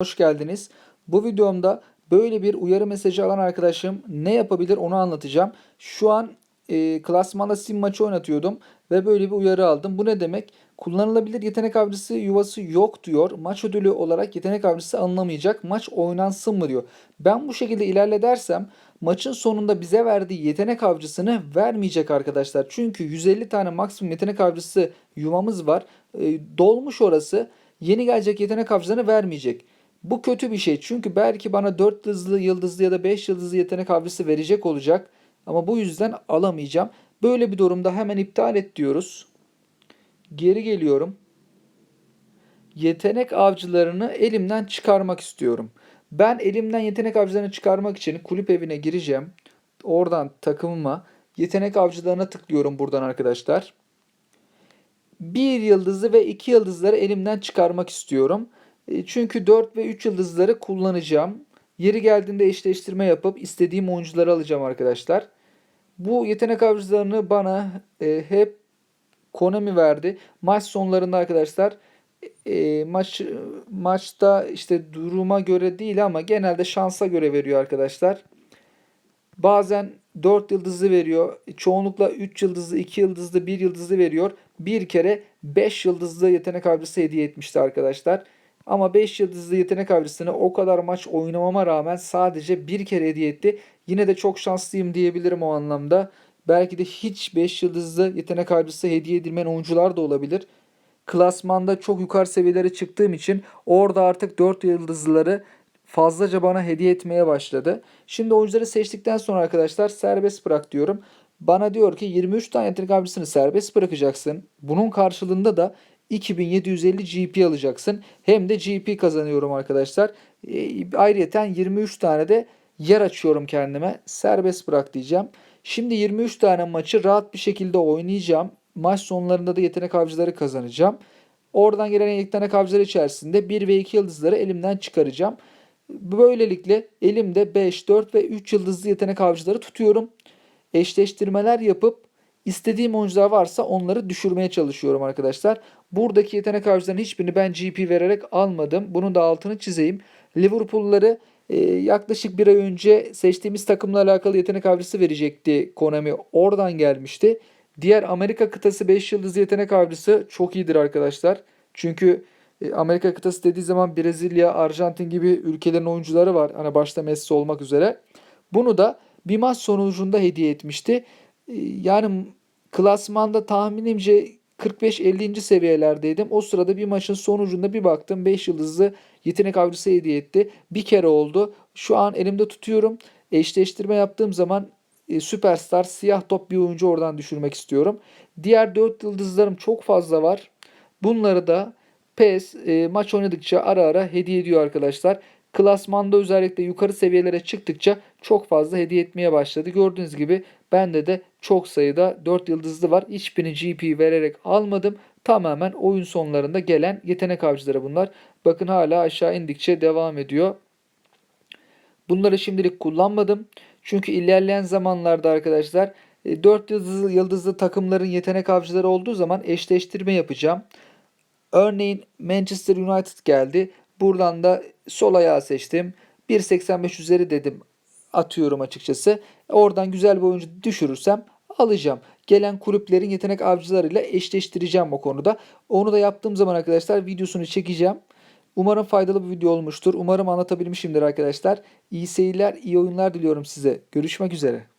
Hoş geldiniz. Bu videomda böyle bir uyarı mesajı alan arkadaşım ne yapabilir onu anlatacağım. Şu an e, klasmanda sim maçı oynatıyordum ve böyle bir uyarı aldım. Bu ne demek? Kullanılabilir yetenek avcısı yuvası yok diyor. Maç ödülü olarak yetenek avcısı alınamayacak. Maç oynansın mı diyor. Ben bu şekilde ilerledersem maçın sonunda bize verdiği yetenek avcısını vermeyecek arkadaşlar. Çünkü 150 tane maksimum yetenek avcısı yuvamız var. E, dolmuş orası. Yeni gelecek yetenek avcılarını vermeyecek. Bu kötü bir şey çünkü belki bana 4 yıldızlı, yıldızlı ya da 5 yıldızlı yetenek avcısı verecek olacak. Ama bu yüzden alamayacağım. Böyle bir durumda hemen iptal et diyoruz. Geri geliyorum. Yetenek avcılarını elimden çıkarmak istiyorum. Ben elimden yetenek avcılarını çıkarmak için kulüp evine gireceğim. Oradan takımıma yetenek avcılarına tıklıyorum buradan arkadaşlar. Bir yıldızlı ve iki yıldızları elimden çıkarmak istiyorum. E, Çünkü 4 ve 3 yıldızları kullanacağım. Yeri geldiğinde eşleştirme yapıp istediğim oyuncuları alacağım arkadaşlar. Bu yetenek avcılarını bana e, hep Konami verdi. Maç sonlarında arkadaşlar e, maç maçta işte duruma göre değil ama genelde şansa göre veriyor arkadaşlar. Bazen 4 yıldızlı veriyor. Çoğunlukla 3 yıldızlı, 2 yıldızlı, 1 yıldızlı veriyor. Bir kere 5 yıldızlı yetenek avcısı hediye etmişti arkadaşlar. Ama 5 yıldızlı yetenek avcısını o kadar maç oynamama rağmen sadece bir kere hediye etti. Yine de çok şanslıyım diyebilirim o anlamda. Belki de hiç 5 yıldızlı yetenek avcısı hediye edilmeyen oyuncular da olabilir. Klasmanda çok yukarı seviyelere çıktığım için orada artık 4 yıldızlıları fazlaca bana hediye etmeye başladı. Şimdi oyuncuları seçtikten sonra arkadaşlar serbest bırak diyorum. Bana diyor ki 23 tane yetenek avcısını serbest bırakacaksın. Bunun karşılığında da 2750 GP alacaksın. Hem de GP kazanıyorum arkadaşlar. E, ayrıyeten 23 tane de yer açıyorum kendime. Serbest bırak diyeceğim. Şimdi 23 tane maçı rahat bir şekilde oynayacağım. Maç sonlarında da yetenek avcıları kazanacağım. Oradan gelen yetenek avcıları içerisinde 1 ve 2 yıldızları elimden çıkaracağım. Böylelikle elimde 5, 4 ve 3 yıldızlı yetenek avcıları tutuyorum. Eşleştirmeler yapıp istediğim oyuncular varsa onları düşürmeye çalışıyorum arkadaşlar. Buradaki yetenek avcılarının hiçbirini ben GP vererek almadım. Bunun da altını çizeyim. Liverpool'ları e, yaklaşık bir ay önce seçtiğimiz takımla alakalı yetenek avcısı verecekti Konami. Oradan gelmişti. Diğer Amerika kıtası 5 yıldızlı yetenek avcısı çok iyidir arkadaşlar. Çünkü e, Amerika kıtası dediği zaman Brezilya, Arjantin gibi ülkelerin oyuncuları var. Hani başta Messi olmak üzere. Bunu da bir maç sonucunda hediye etmişti. E, Yani klasmanda tahminimce 45-50. seviyelerdeydim. O sırada bir maçın sonucunda bir baktım 5 yıldızlı yetenek avcısı hediye etti. Bir kere oldu. Şu an elimde tutuyorum. Eşleştirme yaptığım zaman e, süperstar siyah top bir oyuncu oradan düşürmek istiyorum. Diğer 4 yıldızlarım çok fazla var. Bunları da PES e, maç oynadıkça ara ara hediye ediyor arkadaşlar. Klasmanda özellikle yukarı seviyelere çıktıkça çok fazla hediye etmeye başladı. Gördüğünüz gibi bende de çok sayıda 4 yıldızlı var. Hiçbirini GP vererek almadım. Tamamen oyun sonlarında gelen yetenek avcıları bunlar. Bakın hala aşağı indikçe devam ediyor. Bunları şimdilik kullanmadım. Çünkü ilerleyen zamanlarda arkadaşlar 4 yıldızlı, yıldızlı takımların yetenek avcıları olduğu zaman eşleştirme yapacağım. Örneğin Manchester United geldi. Buradan da sol ayağı seçtim. 1.85 üzeri dedim. Atıyorum açıkçası. Oradan güzel bir oyuncu düşürürsem alacağım. Gelen kulüplerin yetenek avcılarıyla eşleştireceğim o konuda. Onu da yaptığım zaman arkadaşlar videosunu çekeceğim. Umarım faydalı bir video olmuştur. Umarım anlatabilmişimdir arkadaşlar. İyi seyirler, iyi oyunlar diliyorum size. Görüşmek üzere.